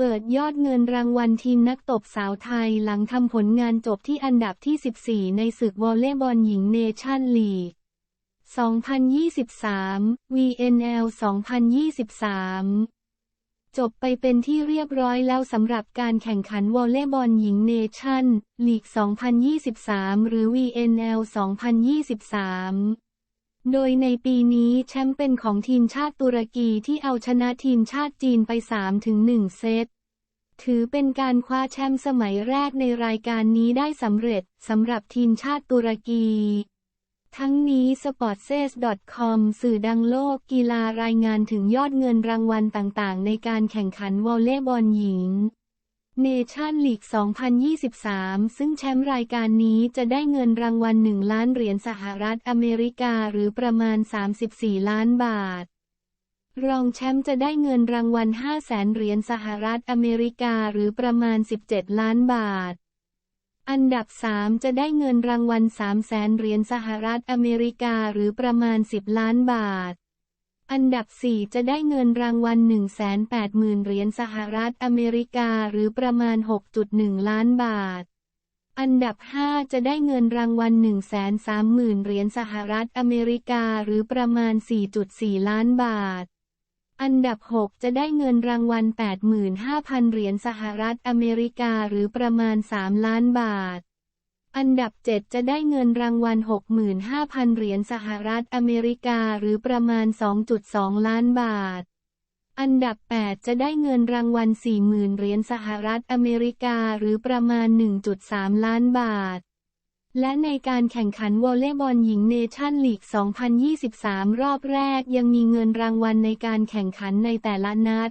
เปิดยอดเงินรางวัลทีมนักตบสาวไทยหลังทำผลงานจบที่อันดับที่ 14 ในศึกวอลเลย์บอลหญิงเนชั่นลีก 2023 VNL 2023 จบไปเป็นที่เรียบร้อยแล้วสำหรับการแข่งขันวอลเลย์บอลหญิงเนชั่นลีก 2023 หรือ VNL 2023 โดยในปีนี้แชมป์เป็นของทีมชาติตุรกีที่เอาชนะทีมชาติจีนไป 3-1 เซต ถือเป็นการคว้าแชมป์สมัยแรกในรายการนี้ได้สำเร็จสำหรับทีมชาติตุรกี ทั้งนี้ Sportses.com สื่อดังโลกกีฬารายงานถึงยอดเงินรางวัลต่างๆ ในการแข่งขันวอลเลย์บอลหญิง เนชั่นลีก 2023 ซึ่งแชมป์รายการนี้จะได้เงินรางวัล 1 ล้านเหรียญสหรัฐอเมริกาหรือประมาณ 34 ล้านบาท รองแชมป์จะได้เงินรางวัล 5 แสนเหรียญสหรัฐอเมริกาหรือประมาณ 17 ล้านบาท อันดับ 3 จะได้เงินรางวัล 3 แสนเหรียญสหรัฐอเมริกาหรือประมาณ 10 ล้านบาท อันดับ 4 จะได้เงินรางวัล 180,000 เหรียญสหรัฐอเมริกาหรือประมาณ 6.1 ล้านบาท อันดับ 5 จะได้เงินรางวัล 130,000 เหรียญสหรัฐอเมริกาหรือประมาณ 4.4 ล้านบาท อันดับ 6 จะได้เงินรางวัล 85,000 เหรียญสหรัฐอเมริกาหรือประมาณ 3 ล้านบาท อันดับ 7 จะได้เงินรางวัล 65,000 เหรียญสหรัฐอเมริกาหรือประมาณ 2.2 ล้านบาท อันดับ 8 จะได้เงินรางวัล 40,000 เหรียญสหรัฐอเมริกาหรือประมาณ 1.3 ล้านบาท และในการแข่งขันวอลเลย์บอลหญิงเนชั่นลีก 2023 รอบแรกยังมีเงินรางวัลในการแข่งขันในแต่ละนัด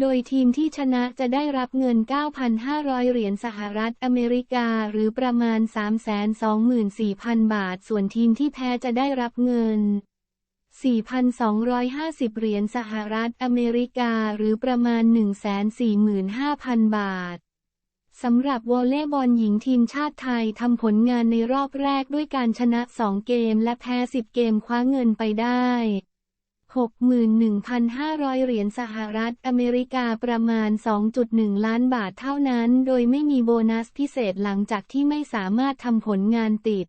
โดยทีมที่ชนะจะได้รับเงิน 9,500 เหรียญสหรัฐอเมริกาหรือประมาณ 324,000 บาท ส่วนทีมที่แพ้จะได้รับเงิน 4,250 เหรียญสหรัฐอเมริกาหรือประมาณ 145,000 บาทสำหรับวอลเลย์บอลหญิงทีมชาติไทยทำผลงานในรอบแรกด้วยการชนะ 2 เกมและแพ้ 10 เกมคว้าเงินไปได้ 61,500 เหรียญสหรัฐอเมริกาประมาณ 2.1 ล้านบาทเท่านั้น โดยไม่มีโบนัสพิเศษหลังจากที่ไม่สามารถทำผลงานติด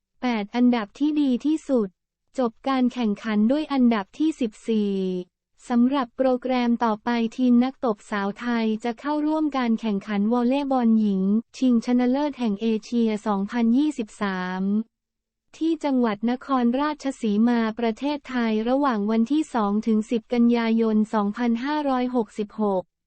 8 อันดับที่ดีที่สุด จบการแข่งขันด้วยอันดับที่ 14 สำหรับโปรแกรมต่อไปทีมนักตบสาวไทยจะเข้าร่วมการแข่งขันวอลเลย์บอลหญิง ชิงชนะเลิศแห่งเอเชีย 2023 ที่จังหวัดนครราชสีมาประเทศไทยระหว่างวันที่ 2 ถึง 10 กันยายน 2566